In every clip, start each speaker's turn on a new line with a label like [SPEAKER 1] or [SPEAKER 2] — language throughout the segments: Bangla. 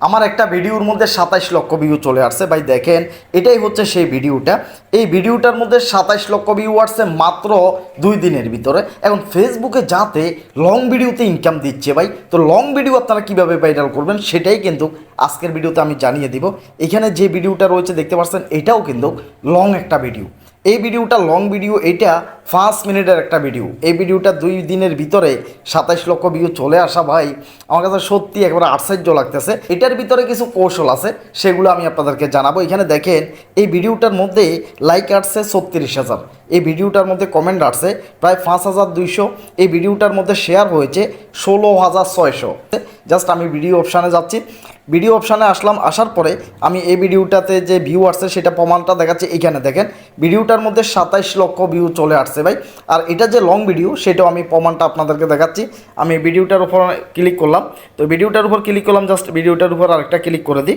[SPEAKER 1] আমার একটা ভিডিওর মধ্যে সাতাইশ লক্ষ ভিউ চলে আসছে। ভাই, দেখেন, এটাই হচ্ছে সেই ভিডিওটা। এই ভিডিওটার মধ্যে সাতাইশ লক্ষ ভিউ আসছে মাত্র দুই দিনের ভিতরে। এখন ফেসবুকে যাতে লং ভিডিওতে ইনকাম দিচ্ছে ভাই, তো লং ভিডিও আপনারা কীভাবে ভাইরাল করবেন সেটাই কিন্তু আজকের ভিডিওতে আমি জানিয়ে দিব। এখানে যে ভিডিওটা রয়েছে, দেখতে পাচ্ছেন, এটাও কিন্তু লং একটা ভিডিও এই ভিডিওটা লং ভিডিও এটা পাঁচ মিনিটের একটা ভিডিও এই ভিডিওটা দুই দিনের ভিতরে সাতাইশ লক্ষ ভিউ চলে আসা ভাই। আমার কাছে সত্যি একবারে আশ্চর্য লাগতেছে। এটার ভিতরে কিছু কৌশল আছে, সেগুলো আমি আপনাদেরকে জানাব। এখানে দেখেন, এই ভিডিওটার মধ্যে লাইক আসছে ছত্রিশ হাজার। এই ভিডিওটার মধ্যে কমেন্ট আসছে প্রায় পাঁচ হাজার দুইশো। এই ভিডিওটার মধ্যে শেয়ার হয়েছে ষোলো হাজার ছয়শো। জাস্ট আমি ভিডিও অপশানে যাচ্ছি। ভিডিও অপশানে আসলাম, আসার পরে আমি এই ভিডিওটাতে যে ভিউ আসছে সেটা প্রমাণটা দেখাচ্ছি এখানে দেখেন। ভিডিওটার মধ্যে সাতাইশ লক্ষ ভিউ চলে আসছে ভাই। আর এটা যে লং ভিডিও সেটাও আমি প্রমাণটা আপনাদেরকে দেখাচ্ছি। আমি ভিডিওটার উপর ক্লিক করলাম। তো ভিডিওটার উপর ক্লিক করলাম জাস্ট ভিডিওটার উপর আরেকটা ক্লিক করে দিই।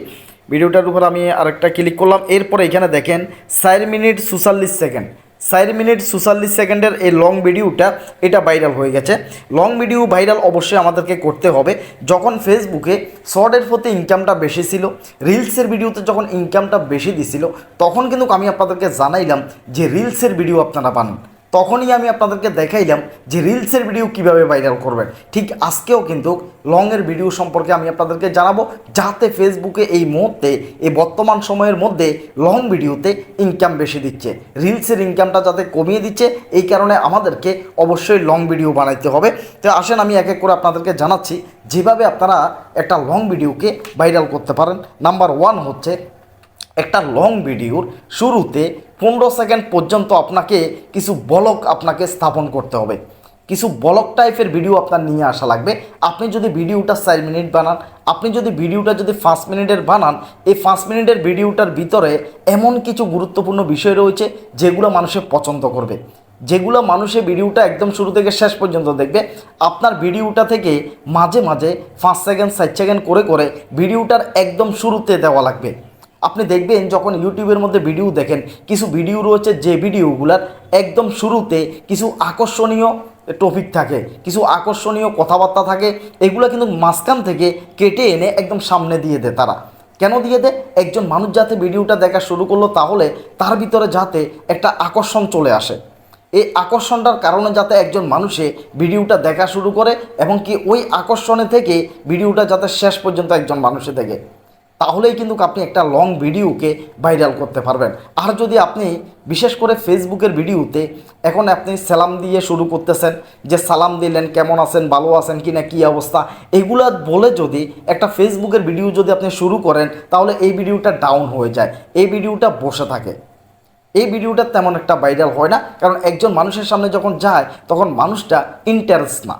[SPEAKER 1] ভিডিওটার উপর আমি আরেকটা ক্লিক করলাম। এরপরে এখানে দেখেন, চার মিনিট চুয়াল্লিশ সেকেন্ড চার মিনিট চুয়াল্লিশ সেকেন্ডের এই লং ভিডিওটা এটা ভাইরাল হয়ে গেছে। লং ভিডিও ভাইরাল অবশ্যই আমাদেরকে করতে হবে। যখন ফেসবুকে শর্টের প্রতি ইনকামটা বেশি ছিল রিলসের ভিডিওতে যখন ইনকামটা বেশি দিছিল, তখন কিন্তু আমি আপনাদেরকে জানাইলাম যে রিলসের ভিডিও আপনারা বানান তখনই আমি আপনাদেরকে দেখাইলাম যে রিলসের ভিডিও কীভাবে ভাইরাল করবেন। ঠিক আজকেও কিন্তু লংয়ের ভিডিও সম্পর্কে আমি আপনাদেরকে জানাব, যাতে ফেসবুকে এই মুহূর্তে, এই বর্তমান সময়ের মধ্যে লং ভিডিওতে ইনকাম বেশি দিচ্ছে। রিলসের ইনকামটা যাতে কমিয়ে দিচ্ছে, এই কারণে আমাদেরকে অবশ্যই লং ভিডিও বানাইতে হবে। তো আসেন আমি এক এক করে আপনাদেরকে জানাচ্ছি, যেভাবে আপনারা একটা লং ভিডিওকে ভাইরাল করতে পারেন। নাম্বার ওয়ান হচ্ছে একটা লং ভিডিওর শুরুতে পনেরো সেকেন্ড পর্যন্ত আপনাকে কিছু বলক আপনাকে স্থাপন করতে হবে। কিছু বলক টাইপের ভিডিও আপনার নিয়ে আসা লাগবে। আপনি যদি ভিডিওটা চার মিনিট বানান, আপনি যদি ভিডিওটা যদি পাঁচ মিনিটের বানান, এই পাঁচ মিনিটের ভিডিওটার ভিতরে এমন কিছু গুরুত্বপূর্ণ বিষয় রয়েছে যেগুলো মানুষে পছন্দ করবে। যেগুলো মানুষের ভিডিওটা একদম শুরু থেকে শেষ পর্যন্ত দেখবে। আপনার ভিডিওটা থেকে মাঝে মাঝে পাঁচ সেকেন্ড সাত সেকেন্ড করে করে ভিডিওটার একদম শুরুতে দেওয়া লাগবে। আপনি দেখবেন যখন ইউটিউবের মধ্যে ভিডিও দেখেন, কিছু ভিডিও রয়েছে যে ভিডিওগুলার একদম শুরুতে কিছু আকর্ষণীয় টপিক থাকে, কিছু আকর্ষণীয় কথাবার্তা থাকে, এগুলো কিন্তু মাঝখান থেকে কেটে এনে একদম সামনে দিয়ে দেয় তারা। কেন দিয়ে দেয়? একজন মানুষ যাতে ভিডিওটা দেখা শুরু করল তাহলে তার ভিতরে যাতে একটা আকর্ষণ চলে আসে। এই আকর্ষণটার কারণে যাতে একজন মানুষে ভিডিওটা দেখা শুরু করে এবং কি ওই আকর্ষণে থেকে ভিডিওটা যাতে শেষ পর্যন্ত একজন মানুষে দেখে। তাহলেই কিন্তু আপনি একটা লং ভিডিওকে ভাইরাল করতে পারবেন। আর যদি আপনি বিশেষ করে ফেসবুকের ভিডিওতে এখন আপনি সালাম দিয়ে শুরু করতেছেন যে, সালাম দিলেন, কেমন আছেন, ভালো আছেন কি না কী অবস্থা? এগুলো বলে যদি একটা ফেসবুকের ভিডিও যদি আপনি শুরু করেন, তাহলে এই ভিডিওটা ডাউন হয়ে যায়। এই ভিডিওটা বসে থাকে। এই ভিডিওটা তেমন একটা ভাইরাল হয় না। কারণ একজন মানুষের সামনে যখন যায়, তখন মানুষটা ইন্টারেস্ট না।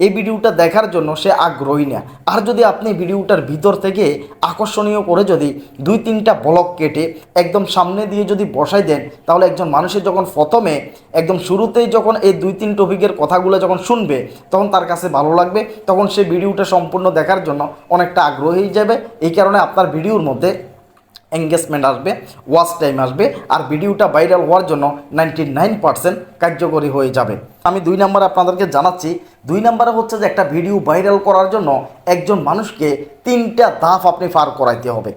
[SPEAKER 1] এই ভিডিওটা দেখার জন্য সে আগ্রহী না। আর যদি আপনি ভিডিওটার ভিতর থেকে আকর্ষণীয় করে যদি দুই তিনটা ব্লক কেটে একদম সামনে দিয়ে যদি বসাই দেন, তাহলে একজন মানুষের যখন প্রথমে একদম শুরুতেই যখন এই দুই তিন টপিকের কথাগুলো যখন শুনবে, তখন তার কাছে ভালো লাগবে, তখন সে ভিডিওটা সম্পূর্ণ দেখার জন্য অনেকটা আগ্রহী যাবে। এই কারণে আপনার ভিডিওর মধ্যে এঙ্গেজমেন্ট আসবে ওয়াচ টাইম আসবে, আর ভিডিওটা ভাইরাল হওয়ার জন্য নাইনটি নাইন পার্সেন্ট কার্যকরী হয়ে যাবে। আমি দুই নম্বরে আপনাদেরকে জানাচ্ছি, দুই নম্বরে হচ্ছে যে একটা ভিডিও ভাইরাল করার জন্য একজন মানুষকে তিনটা ধাপ আপনি পার করাইতে হবে।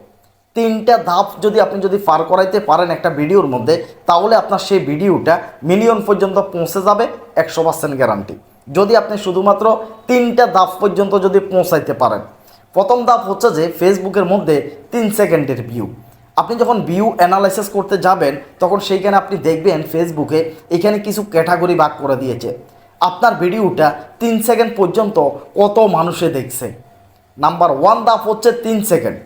[SPEAKER 1] তিনটা ধাপ যদি আপনি যদি পার করাইতে পারেন একটা ভিডিওর মধ্যে, তাহলে আপনার সেই ভিডিওটা মিলিয়ন পর্যন্ত পৌঁছে যাবে, একশো পার্সেন্ট গ্যারান্টি যদি আপনি শুধুমাত্র তিনটা ধাপ পর্যন্ত যদি পৌঁছাইতে পারেন, প্রথম ধাপ হচ্ছে যে ফেসবুকের মধ্যে তিন সেকেন্ডের ভিউ আপনি যখন ভিউ অ্যানালাইসিস করতে যাবেন, তখন সেইখানে আপনি দেখবেন ফেসবুকে এখানে কিছু ক্যাটাগরি ভাগ করে দিয়েছে। আপনার ভিডিওটা তিন সেকেন্ড পর্যন্ত কত মানুষে দেখছে? নাম্বার ওয়ান ধাপ হচ্ছে তিন সেকেন্ড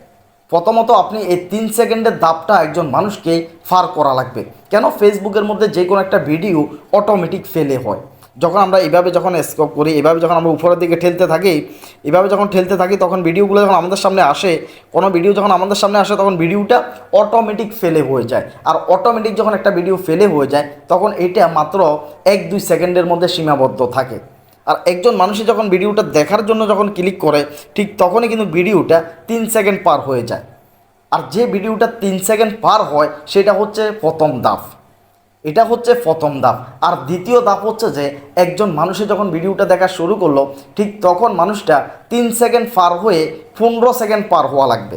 [SPEAKER 1] প্রথমত আপনি এই তিন সেকেন্ডের দাপটা একজন মানুষকে ফার করা লাগবে। কেন? ফেসবুকের মধ্যে যে কোনো একটা ভিডিও অটোমেটিক ফেলে হয়। যখন আমরা এইভাবে যখন স্কোপ করি, এভাবে যখন আমরা উপরের দিকে ঠেলতে থাকি, এভাবে যখন ঠেলতে থাকি, তখন ভিডিওগুলো যখন আমাদের সামনে আসে, কোনো ভিডিও যখন আমাদের সামনে আসে, তখন ভিডিওটা অটোমেটিক ফেলে হয়ে যায়। আর অটোমেটিক যখন একটা ভিডিও ফেলে হয়ে যায়, তখন এটা মাত্র এক দুই সেকেন্ডের মধ্যে সীমাবদ্ধ থাকে। আর একজন মানুষই যখন ভিডিওটা দেখার জন্য যখন ক্লিক করে, ঠিক তখনই কিন্তু ভিডিওটা তিন সেকেন্ড পার হয়ে যায়। আর যে ভিডিওটা তিন সেকেন্ড পার হয়, সেটা হচ্ছে প্রথম দাফ। এটা হচ্ছে প্রথম ধাপ। আর দ্বিতীয় ধাপ হচ্ছে যে, একজন মানুষে যখন ভিডিওটা দেখা শুরু করল, ঠিক তখন মানুষটা তিন সেকেন্ড পার হয়ে পনেরো সেকেন্ড পার হওয়া লাগবে।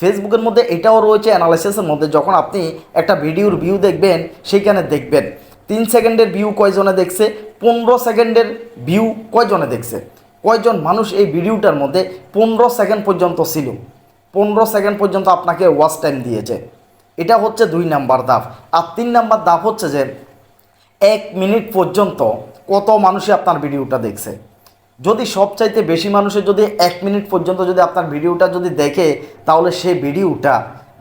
[SPEAKER 1] ফেসবুকের মধ্যে এটাও রয়েছে, অ্যানালাইসিসের মধ্যে। যখন আপনি একটা ভিডিওর ভিউ দেখবেন, সেইখানে দেখবেন। তিন সেকেন্ডের ভিউ কয়জনে দেখছে? পনেরো সেকেন্ডের ভিউ কয়জনে দেখছে? কয়জন মানুষ এই ভিডিওটার মধ্যে পনেরো সেকেন্ড পর্যন্ত ছিল? পনেরো সেকেন্ড পর্যন্ত আপনাকে ওয়াচ টাইম দিয়েছে। এটা হচ্ছে দুই নাম্বার ধাপ আর তিন নাম্বার ধাপ হচ্ছে যে, এক মিনিট পর্যন্ত কত মানুষই আপনার ভিডিওটা দেখছে। যদি সবচাইতে বেশি মানুষের যদি এক মিনিট পর্যন্ত যদি আপনার ভিডিওটা যদি দেখে, তাহলে সেই ভিডিওটা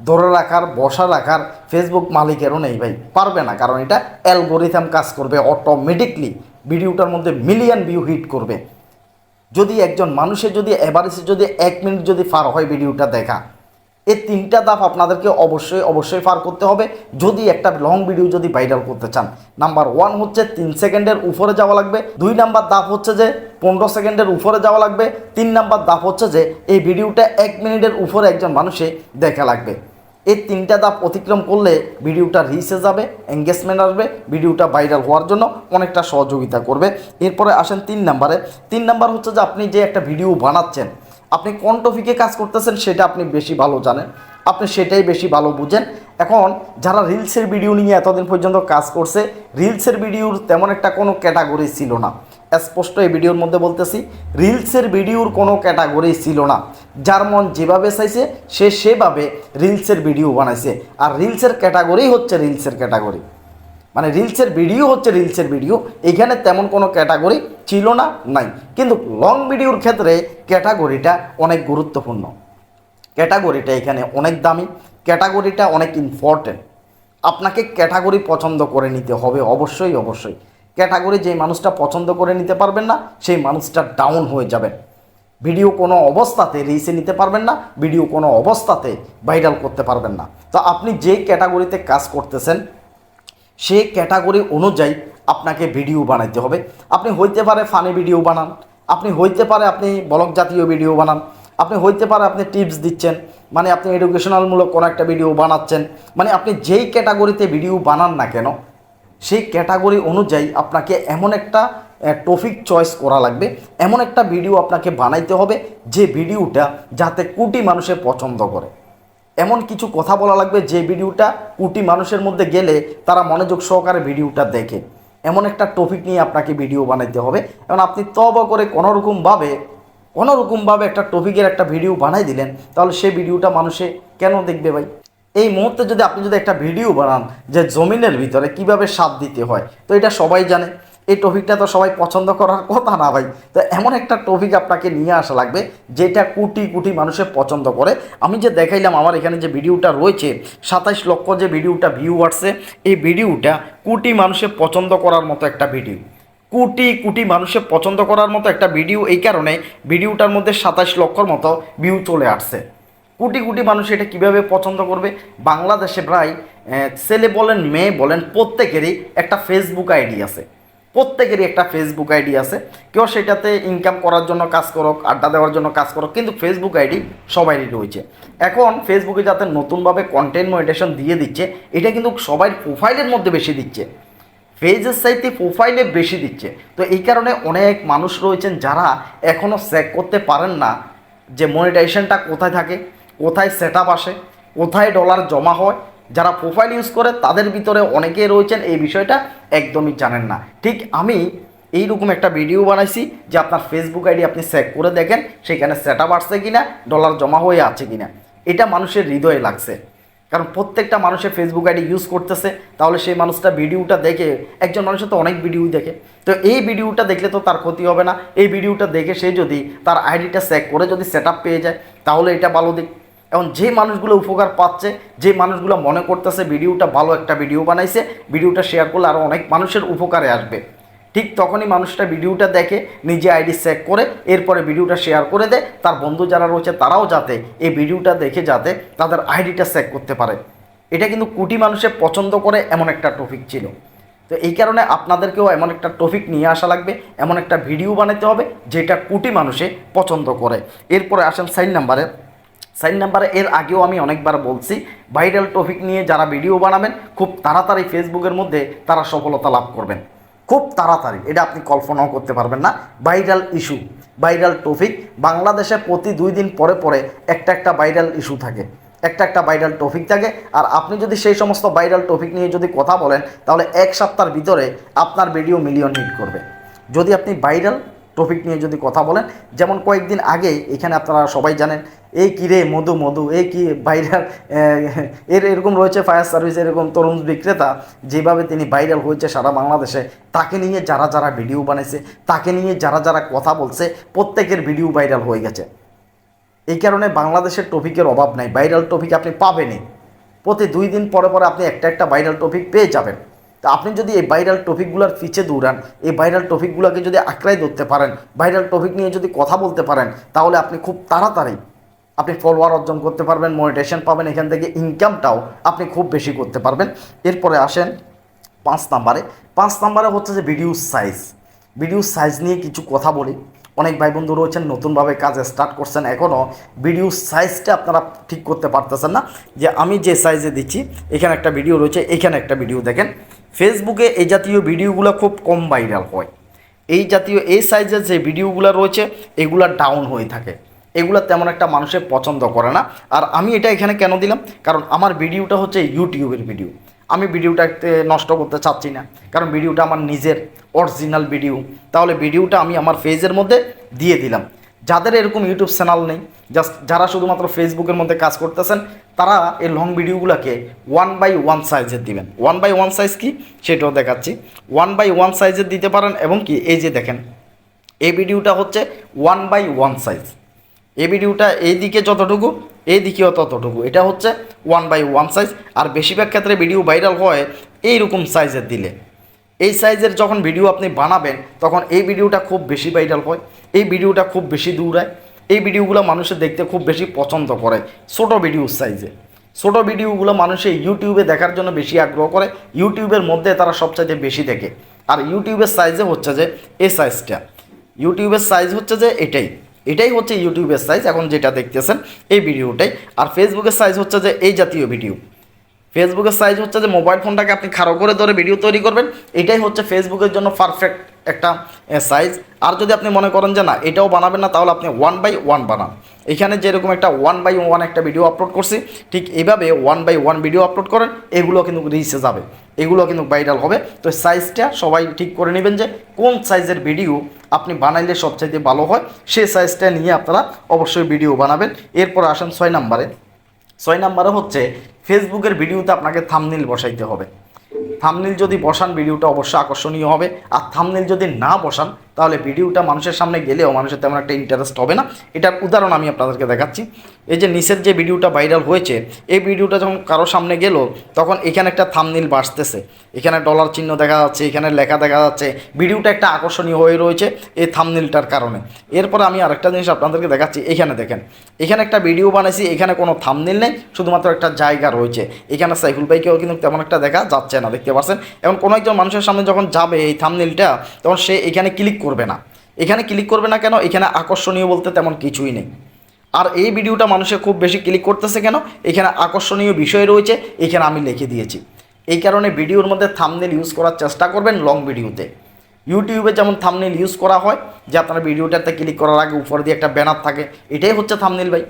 [SPEAKER 1] ধরে রাখার, বসা রাখার ফেসবুক মালিকেরও নেই ভাই। পারবে না, কারণ এটা অ্যালগোরিথাম কাজ করবে অটোমেটিকলি ভিডিওটার মধ্যে মিলিয়ন ভিউ হিট করবে। যদি একজন মানুষের যদি এভারেজে যদি এক মিনিট যদি পার হয় ভিডিওটা দেখা এই তিনটা ধাপ আপনাদেরকে অবশ্যই অবশ্যই পার করতে হবে। যদি একটা লং ভিডিও যদি ভাইরাল করতে চান নাম্বার ওয়ান হচ্ছে তিন সেকেন্ডের উপরে যাওয়া লাগবে। দুই নাম্বার ধাপ হচ্ছে যে পনেরো সেকেন্ডের উপরে যাওয়া লাগবে। তিন নাম্বার ধাপ হচ্ছে যে এই ভিডিওটা এক মিনিটের উপরে একজন মানুষে দেখা লাগবে। এই তিনটা ধাপ অতিক্রম করলে ভিডিওটা রিচে যাবে এঙ্গেজমেন্ট আসবে ভিডিওটা ভাইরাল হওয়ার জন্য অনেকটা সহযোগিতা করবে। এরপরে আসেন তিন নাম্বারে তিন নাম্বার হচ্ছে যে আপনি যে একটা ভিডিও বানাচ্ছেন আপনি কোন টপিকে কাজ করতেছেন সেটা আপনি বেশি ভালো জানেন। আপনি সেটাই বেশি ভালো বুঝেন। এখন যারা রিলসের ভিডিও নিয়ে এতদিন পর্যন্ত কাজ করছে রিলসের ভিডিওর তেমন একটা কোনো ক্যাটাগরি ছিল না। স্পষ্ট এই ভিডিওর মধ্যে বলতেছি রিলসের ভিডিওর কোনো ক্যাটাগরি ছিল না। যার মন যেভাবে চাইছে, সে সেভাবে রিলসের ভিডিও বানাইছে। আর রিলসের ক্যাটাগরি হচ্ছে রিলসের ক্যাটাগরি মানে রিলসের ভিডিও হচ্ছে রিলসের ভিডিও এখানে তেমন কোনো ক্যাটাগরি ছিল না, নাই। কিন্তু লং ভিডিওর ক্ষেত্রে ক্যাটাগরিটা অনেক গুরুত্বপূর্ণ। ক্যাটাগরিটা এখানে অনেক দামি ক্যাটাগরিটা অনেক ইম্পর্টেন্ট আপনাকে ক্যাটাগরি পছন্দ করে নিতে হবে, অবশ্যই অবশ্যই। ক্যাটাগরি যে মানুষটা পছন্দ করে নিতে পারবেন না, সেই মানুষটা ডাউন হয়ে যাবেন ভিডিও কোনো অবস্থাতে রিসে নিতে পারবেন না ভিডিও কোনো অবস্থাতে ভাইরাল করতে পারবেন না। তো আপনি যে ক্যাটাগরিতে কাজ করতেছেন সে ক্যাটাগরি অনুযায়ী আপনাকে ভিডিও বানাইতে হবে। আপনি হইতে পারে ফানি ভিডিও বানান, আপনি হইতে পারে আপনি ব্লগ জাতীয় ভিডিও বানান, আপনি হইতে পারে আপনি টিপস দিচ্ছেন মানে আপনি এডুকেশনালমূলক কোনো একটা ভিডিও বানাচ্ছেন মানে আপনি যেই ক্যাটাগরিতে ভিডিও বানান না কেন, সেই ক্যাটাগরি অনুযায়ী আপনাকে এমন একটা টপিক চয়েস করা লাগবে, এমন একটা ভিডিও আপনাকে বানাইতে হবে, যে ভিডিওটা যাতে কোটি মানুষে পছন্দ করে। এমন কিছু কথা বলা লাগবে যে ভিডিওটা কোটি মানুষের মধ্যে গেলে তারা মনোযোগ সহকারে ভিডিওটা দেখে। এমন একটা টপিক নিয়ে আপনাকে ভিডিও বানাইতে হবে। এবং আপনি তব করে কোনোরকমভাবে কোনোরকমভাবে একটা টপিকের একটা ভিডিও বানাই দিলেন, তাহলে সেই ভিডিওটা মানুষে কেন দেখবে ভাই? এই মুহূর্তে যদি আপনি যদি একটা ভিডিও বানান যে জমিনের ভিতরে কীভাবে সাপ দিতে হয়, তো এটা সবাই জানে। এই টপিকটা তো সবাই পছন্দ করার কথা না ভাই। তো এমন একটা টপিক আপনাকে নিয়ে আসা লাগবে, যেটা কোটি কোটি মানুষের পছন্দ করে। আমি যে দেখাইলাম আমার এখানে যে ভিডিওটা রয়েছে, সাতাইশ লক্ষ যে ভিডিওটা ভিউ আসছে, এই ভিডিওটা কোটি মানুষের পছন্দ করার মতো একটা ভিডিও। কোটি কোটি মানুষের পছন্দ করার মতো একটা ভিডিও, এই কারণে ভিডিওটার মধ্যে সাতাশ লক্ষর মতো ভিউ চলে আসছে। কোটি কোটি মানুষ এটা কীভাবে পছন্দ করবে? বাংলাদেশে প্রায় ছেলে বলেন, মেয়ে বলেন, প্রত্যেকেরই একটা ফেসবুক আইডি আছে। প্রত্যেকেরই একটা ফেসবুক আইডি আছে। কেউ সেটাতে ইনকাম করার জন্য কাজ করুক, আড্ডা দেওয়ার জন্য কাজ করুক, কিন্তু ফেসবুক আইডি সবারই রয়েছে। এখন ফেসবুকে যাতে নতুনভাবে কন্টেন্ট মনিটেশন দিয়ে দিচ্ছে, এটা কিন্তু সবাই প্রোফাইলের মধ্যে বেশি দিচ্ছে। পেজের সাইতে প্রোফাইলে বেশি দিচ্ছে। তো এই কারণে অনেক মানুষ রয়েছেন যারা এখনও চেক করতে পারেন না যে মনিটাইজেশনটা কোথায় থাকে, কোথায় সেট আসে, কোথায় ডলার জমা হয় যারা প্রোফাইল ইউজ করে, তাদের ভিতরে অনেকেই রয়েছেন, এই বিষয়টা একদমই জানেন না। ঠিক আমি এইরকম একটা ভিডিও বানাইছি যে আপনার ফেসবুক আইডি আপনি চেক করে দেখেন, সেখানে সেট আপ আসছে কিনা ডলার জমা হয়ে আছে কিনা। এটা মানুষের হৃদয়ে লাগছে। কারণ প্রত্যেকটা মানুষের ফেসবুক আইডি ইউজ করতেছে, তাহলে সেই মানুষটা ভিডিওটা দেখে, একজন মানুষের তো অনেক ভিডিও দেখে। তো এই ভিডিওটা দেখলে তো তার ক্ষতি হবে না। এই ভিডিওটা দেখে সে যদি তার আইডিটা চেক করে যদি সেট পেয়ে যায়, তাহলে এটা ভালো দিক। এখন যে মানুষগুলো উপকার পাচ্ছে যে মানুষগুলো মনে করতেছে ভিডিওটা ভালো একটা ভিডিও বানাইছে, ভিডিওটা শেয়ার করলে আরও অনেক মানুষের উপকারে আসবে। ঠিক তখনই মানুষটা ভিডিওটা দেখে, নিজে আইডি চেক করে, এরপরে ভিডিওটা শেয়ার করে দেয়, তার বন্ধু যারা রয়েছে তারাও যাতে এই ভিডিওটা দেখে যাতে তাদের আইডিটা চেক করতে পারে। এটা কিন্তু কোটি মানুষের পছন্দ করে এমন একটা টপিক ছিল। তো এই কারণে আপনাদেরকেও এমন একটা টপিক নিয়ে আসা লাগবে, এমন একটা ভিডিও বানাতে হবে, যেটা কোটি মানুষে পছন্দ করে। এরপরে আসেন সাইন নাম্বারে। সাইন নাম্বারে, এর আগেও আমি অনেকবার বলছি, ভাইরাল টপিক নিয়ে যারা ভিডিও বানাবেন, খুব তাড়াতাড়ি ফেসবুকের মধ্যে তারা সফলতা লাভ করবেন। খুব তাড়াতাড়ি, এটা আপনি কল্পনাও করতে পারবেন না। ভাইরাল ইস্যু ভাইরাল টপিক বাংলাদেশে প্রতি দুই দিন পরে পরে একটা একটা ভাইরাল ইস্যু থাকে, একটা একটা ভাইরাল টপিক থাকে। আর আপনি যদি সেই সমস্ত ভাইরাল টপিক নিয়ে যদি কথা বলেন, তাহলে এক সপ্তাহের ভিতরে আপনার ভিডিও মিলিয়ন হিট করবে। যদি আপনি ভাইরাল টপিক নিয়ে যদি কথা বলেন, যেমন কয়েকদিন আগে, এখানে আপনারা সবাই জানেন এই কিরে মধু মধু, এই কি ভাইরাল এর এরকম রয়েছে ফায়ার সার্ভিস এরকম তরুণ বিক্রেতা যেভাবে তিনি ভাইরাল হয়েছে সারা বাংলাদেশে, তাকে নিয়ে যারা যারা ভিডিও বানাইছে, তাকে নিয়ে যারা যারা কথা বলছে, প্রত্যেকের ভিডিও ভাইরাল হয়ে গেছে। এই কারণে বাংলাদেশের টপিকের অভাব নাই ভাইরাল টপিক আপনি পাবেনই। প্রতি দুই দিন পরে পরে আপনি একটা একটা ভাইরাল টপিক পেয়ে যাবেন। তা আপনি যদি এই ভাইরাল টপিকগুলোর পিছে দৌড়ান, এই ভাইরাল টপিকগুলোকে যদি আঁকড়াই ধরতে পারেন ভাইরাল টপিক নিয়ে যদি কথা বলতে পারেন, তাহলে আপনি খুব তাড়াতাড়ি আপনি ফলোয়ার অর্জন করতে পারবেন মনিটেশন পাবেন, এখান থেকে ইনকামটাও আপনি খুব বেশি করতে পারবেন। এরপরে আসেন পাঁচ নাম্বারে। পাঁচ নাম্বারে হচ্ছে যে ভিডিও সাইজ ভিডিও সাইজ নিয়ে কিছু কথা বলি। অনেক ভাই বন্ধু রয়েছেন, নতুনভাবে কাজ স্টার্ট করছেন এখনও ভিডিও সাইজটা আপনারা ঠিক করতে পারতেছেন না। যে আমি যে সাইজে দিচ্ছি, এখানে একটা ভিডিও রয়েছে, এখানে একটা ভিডিও দেখেন। ফেসবুকে এই জাতীয় ভিডিওগুলো খুব কম ভাইরাল হয়। এই জাতীয়, এই সাইজের যে ভিডিওগুলো রয়েছে, এগুলা ডাউন হয়ে থাকে। এগুলো তেমন একটা মানুষের পছন্দ করে না। আর আমি এটা এখানে কেন দিলাম? কারণ আমার ভিডিওটা হচ্ছে ইউটিউবের ভিডিও। আমি ভিডিওটাকে নষ্ট করতে চাচ্ছি না। কারণ ভিডিওটা আমার নিজের, অরিজিনাল ভিডিও। তাহলে ভিডিওটা আমি আমার ফেজের মধ্যে দিয়ে দিলাম। যাদের এরকম ইউটিউব চ্যানেল নেই, জাস্ট যারা শুধুমাত্র ফেসবুকের মধ্যে কাজ করতেছেন, তারা এই লং ভিডিওগুলোকে ওয়ান বাই ওয়ান সাইজের দিবেন। ওয়ান বাই ওয়ান সাইজ কি? সেটাও দেখাচ্ছি। ওয়ান বাই ওয়ান সাইজের দিতে পারেন এবং কি? এই যে দেখেন, এই ভিডিওটা হচ্ছে ওয়ান বাই ওয়ান সাইজ এই ভিডিওটা এইদিকে যতটুকু এইদিকেও ততটুকু। এটা হচ্ছে ওয়ান বাই ওয়ান সাইজ আর বেশিরভাগ ক্ষেত্রে ভিডিও ভাইরাল হয় এইরকম সাইজের দিলে। এই সাইজের যখন ভিডিও আপনি বানাবেন, তখন এই ভিডিওটা খুব বেশি ভাইরাল হয়, এই ভিডিওটা খুব বেশি দৌড়ায়, এই ভিডিওগুলো মানুষের দেখতে খুব বেশি পছন্দ করে, ছোটো ভিডিও সাইজে ছোটো ভিডিওগুলো মানুষে ইউটিউবে দেখার জন্য বেশি আগ্রহ করে ইউটিউবের মধ্যে তারা সবচাইতে বেশি দেখে। আর ইউটিউবের সাইজে হচ্ছে যে এই সাইজটা ইউটিউবের সাইজ হচ্ছে যে এটাই। এটাই হচ্ছে ইউটিউবের সাইজ এখন যেটা দেখতেছেন এই ভিডিওটাই। আর ফেসবুকের সাইজ হচ্ছে যে এই জাতীয় ভিডিও ফেসবুকের সাইজ হচ্ছে যে মোবাইল ফোনটাকে আপনি খাড়ো করে ধরে ভিডিও তৈরি করবেন। এটাই হচ্ছে ফেসবুকের জন্য পারফেক্ট একটা সাইজ আর যদি আপনি মনে করেন যে না, এটাও বানাবেন না, তাহলে আপনি ওয়ান বাই ওয়ান বানান। এখানে যেরকম একটা ওয়ান বাই ওয়ান একটা ভিডিও আপলোড করছি, ঠিক এইভাবে one by one video upload করেন, এগুলো কিন্তু রিচে যাবে। এগুলো কিন্তু ভাইরাল হবে। তো সাইজটা সবাই ঠিক করে নেবেন যে কোন সাইজের ভিডিও আপনি বানাইলে সবচাইতে ভালো হয় সেই সাইজটা নিয়ে আপনারা অবশ্যই ভিডিও বানাবেন। এরপর আসেন ছয় নাম্বারে। ছয় নাম্বারে হচ্ছে ফেসবুকের ভিডিওতে আপনাকে থামনিল বসাইতে হবে। থামনিল যদি বসান, ভিডিওটা অবশ্যই আকর্ষণীয় হবে। আর থামনিল যদি না বসান, তাহলে ভিডিওটা মানুষের সামনে গেলেও মানুষের তেমন একটা ইন্টারেস্ট হবে না। এটার উদাহরণ আমি আপনাদেরকে দেখাচ্ছি। এই যে নিচের যে ভিডিওটা ভাইরাল হয়েছে, এই ভিডিওটা যখন কারও সামনে গেল, তখন এখানে একটা থামনিল বাসতেছে এখানে ডলার চিহ্ন দেখা যাচ্ছে, এখানে লেখা দেখা যাচ্ছে। ভিডিওটা একটা আকর্ষণীয় হয়ে রয়েছে এই থামনিলটার কারণে। এরপর আমি আরেকটা জিনিস আপনাদেরকে দেখাচ্ছি, এখানে দেখেন। এখানে একটা ভিডিও বানাইছি, এখানে কোনো থামনিল নেই, শুধুমাত্র একটা জায়গা রয়েছে। এখানে সাইফুল ভাইকেও কিন্তু তেমন একটা দেখা যাচ্ছে না, দেখতে পাচ্ছেন এখন কোনো একজন মানুষের সামনে যখন যাবে এই থামনিলটা তখন সে এখানে ক্লিক করবে না। এখানে ক্লিক করবে না কেন? এখানে আকর্ষণীয় বলতে তেমন কিছুই নেই। আর এই ভিডিওটা মানুষে খুব বেশি ক্লিক করতেছে কেন? এখানে আকর্ষণীয় বিষয় রয়েছে, এখানে আমি লিখে দিয়েছি। এই কারণে ভিডিওর মধ্যে থামনেল ইউজ করার চেষ্টা করবেন লং ভিডিওতে। ইউটিউবে যেমন থামনেল ইউজ করা হয়, যে আপনার ভিডিওটাতে ক্লিক করার আগে উপর দিয়ে একটা ব্যানার থাকে, এটাই হচ্ছে থামনেল ভাই।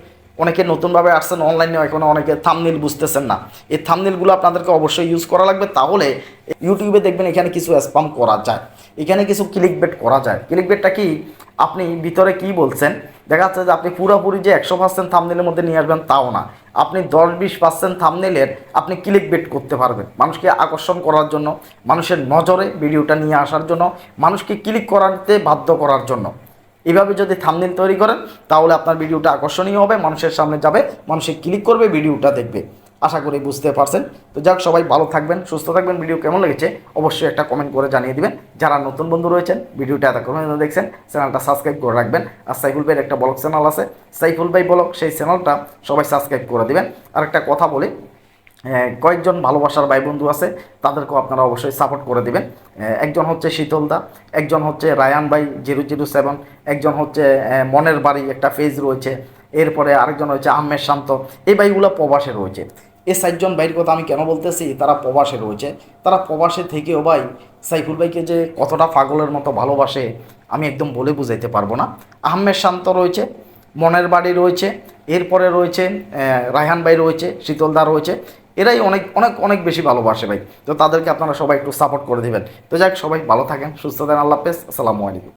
[SPEAKER 1] অনেকে নতুনভাবে আসছেন অনলাইনে এখনও অনেকে থামনেল বুঝতেছেন না। এই থামনেলগুলো আপনাদেরকে অবশ্যই ইউজ করা লাগবে, তাহলে ইউটিউবে দেখবেন এখানে কিছু স্পাম করা যায়। এখানে কিছু ক্লিক বেট করা যায়। ক্লিক বেটটা কি? আপনি ভিতরে কি বলছেন? দেখা যাচ্ছে যে আপনি পুরোপুরি যে একশো পার্সেন্ট থামনেলের মধ্যে নিয়ে আসবেন তাও না। আপনি দশ বিশ পার্সেন্ট থামনেলের আপনি ক্লিক বেট করতে পারবেন। মানুষকে আকর্ষণ করার জন্য, মানুষের নজরে ভিডিওটা নিয়ে আসার জন্য, মানুষকে ক্লিক করাতে বাধ্য করার জন্য। এভাবে যদি থামনেল তৈরি করেন, তাহলে আপনার ভিডিওটা আকর্ষণীয় হবে, মানুষের সামনে যাবে, মানুষে ক্লিক করবে, ভিডিওটা দেখবে। আশা করি বুঝতে পারছেন। তো যাক, সবাই ভালো থাকবেন, সুস্থ থাকবেন। ভিডিও কেমন লেগেছে অবশ্যই একটা কমেন্ট করে জানিয়ে দিবেন। যারা নতুন বন্ধু রয়েছেন, ভিডিওটা এতক্ষণ দেখছেন, চ্যানেলটা সাবস্ক্রাইব করে রাখবেন। আর সাইফুল ভাইয়ের একটা ব্লগ চ্যানেল আছে, সাইফুল ভাই ব্লগ, সেই চ্যানেলটা সবাই সাবস্ক্রাইব করে দিবেন। আর একটা কথা বলি কয়েকজন ভালোবাসার ভাই বন্ধু আছে, তাদেরকেও আপনারা অবশ্যই সাপোর্ট করে দিবেন। একজন হচ্ছে শীতলদা একজন হচ্ছে রায়ান ভাই, জিরো জিরো সেভেন, একজন হচ্ছে মনের বাড়ি একটা ফেজ রয়েছে, এরপরে আরেকজন হচ্ছে আহমেদ শান্ত। এই বাইকগুলো প্রবাসে রয়েছে। এই চারজন বাইর কথা আমি কেন বলতেছি? তারা প্রবাসে রয়েছে। তারা প্রবাসে থেকেও ভাই সাইফুল ভাইকে যে কতটা পাগলের মতো ভালোবাসে, আমি একদম বলে বুঝাইতে পারব না। আহমেদ শান্ত রয়েছে, মনের বাড়ি রয়েছে, এরপরে রয়েছে রায়হান ভাই রয়েছে শীতলদা রয়েছে। এরাই অনেক অনেক অনেক বেশি ভালোবাসে ভাই। তো তাদেরকে আপনারা সবাই একটু সাপোর্ট করে দেবেন। তো যাক সবাই ভালো থাকেন, সুস্থ থাকেন, আল্লাহ হাফেজ, আসসালামু আলাইকুম।